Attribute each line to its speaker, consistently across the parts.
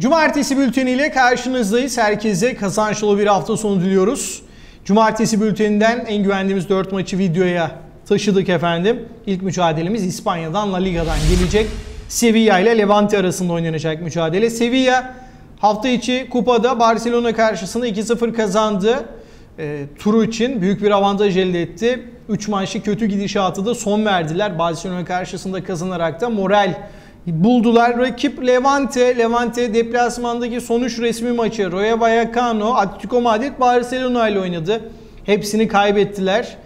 Speaker 1: Cumartesi bülteniyle karşınızdayız. Herkese kazançlı bir hafta sonu diliyoruz. Cumartesi bülteninden en güvendiğimiz 4 maçı videoya taşıdık efendim. İlk mücadelemiz İspanya'dan La Liga'dan gelecek. Sevilla ile Levante arasında oynanacak mücadele. Sevilla hafta içi kupada Barcelona karşısında 2-0 kazandı. E, turu için büyük bir avantaj elde etti. 3 maçlı kötü gidişatı da son verdiler. Barcelona karşısında kazanarak da moral buldular. Rakip Levante. Levante deplasmandaki sonuç resmi maçı Rayo Vallecano, Atletico Madrid, Barcelona ile oynadı. Hepsini kaybettiler.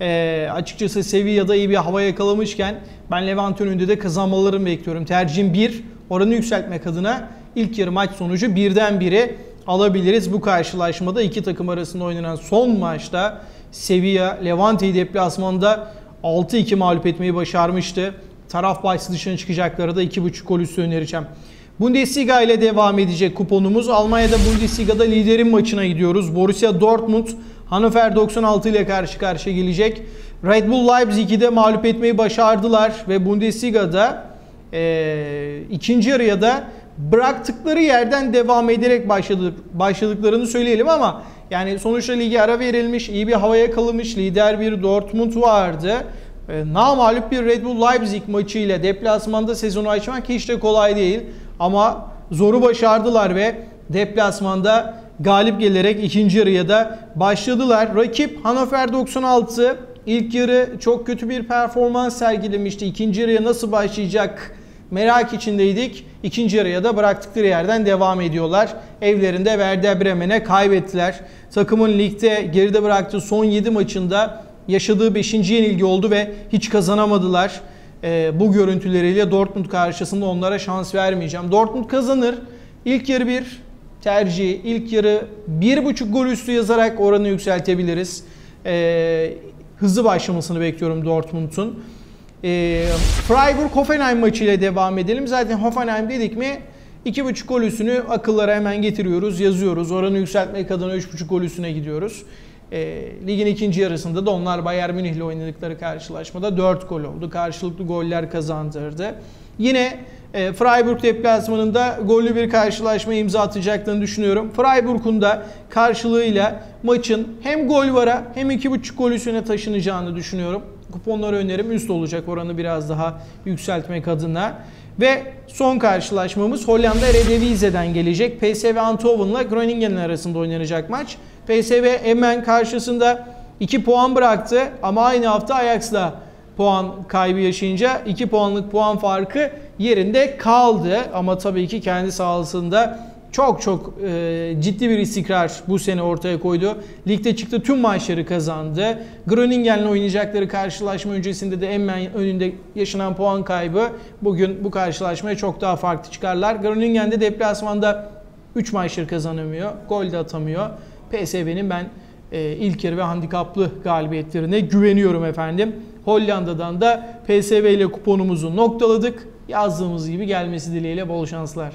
Speaker 1: Ee, açıkçası Sevilla'da iyi bir hava yakalamışken ben Levante önünde de kazanmalarını bekliyorum. Tercihim 1. Oranı yükseltmek adına ilk yarı maç sonucu birden bire alabiliriz. Bu karşılaşmada iki takım arasında oynanan son maçta Sevilla Levante'yi deplasmanda 6-2 mağlup etmeyi başarmıştı. Taraf bahsi dışına çıkacakları da 2.5 gol üstü önereceğim. Bundesliga ile devam edecek kuponumuz. Almanya'da Bundesliga'da liderin maçına gidiyoruz. Borussia Dortmund Hannover 96 ile karşı karşıya gelecek. Red Bull Leipzig'i de mağlup etmeyi başardılar ve Bundesliga'da e, ikinci yarıya da bıraktıkları yerden devam ederek başladık, başladıklarını söyleyelim ama yani sonuçta ligi ara verilmiş, iyi bir havaya kalmış lider bir Dortmund vardı. E, namalup bir Red Bull Leipzig maçı ile deplasmanda sezonu açmak hiç de kolay değil. Ama zoru başardılar ve deplasmanda galip gelerek ikinci yarıya da başladılar. Rakip Hannover 96 ilk yarı çok kötü bir performans sergilemişti. İkinci yarıya nasıl başlayacak merak içindeydik. İkinci yarıya da bıraktıkları yerden devam ediyorlar. Evlerinde Werder Bremen'e kaybettiler. Takımın ligde geride bıraktığı son 7 maçında yaşadığı 5. yenilgi oldu ve hiç kazanamadılar. E, bu görüntüleriyle Dortmund karşısında onlara şans vermeyeceğim. Dortmund kazanır. İlk yarı bir tercih, ilk yarı 1.5 gol üstü yazarak oranı yükseltebiliriz. E, hızlı başlamasını bekliyorum Dortmund'un. E, Freiburg-Hoffenheim maçıyla devam edelim. Zaten Hoffenheim dedik mi 2.5 gol üstünü akıllara hemen getiriyoruz, yazıyoruz. Oranı yükseltmek adına 3.5 gol üstüne gidiyoruz. E, ligin ikinci yarısında da onlar Bayern Münih ile oynadıkları karşılaşmada 4 gol oldu. Karşılıklı goller kazandırdı. Yine e, Freiburg deplasmanında gollü bir karşılaşma imza atacaklarını düşünüyorum. Freiburg'un da karşılığıyla maçın hem gol vara hem 2.5 gol üstüne taşınacağını düşünüyorum. Kuponları önerim üst olacak oranı biraz daha yükseltmek adına. Ve son karşılaşmamız Hollanda Eredivisie'den gelecek. PSV Eindhoven'la Groningen arasında oynanacak maç. PSV Emmen karşısında 2 puan bıraktı ama aynı hafta Ajax'la puan kaybı yaşayınca 2 puanlık puan farkı yerinde kaldı. Ama tabii ki kendi sahasında çok çok e, ciddi bir istikrar bu sene ortaya koydu. Ligde çıktı tüm maçları kazandı. Groningen'le oynayacakları karşılaşma öncesinde de Emmen önünde yaşanan puan kaybı bugün bu karşılaşmaya çok daha farklı çıkarlar. Groningen de deplasmanda 3 maçları kazanamıyor. Gol de atamıyor. PSV'nin ben e, ilk yarı ve handikaplı galibiyetlerine güveniyorum efendim. Hollanda'dan da PSV ile kuponumuzu noktaladık. Yazdığımız gibi gelmesi dileğiyle bol şanslar.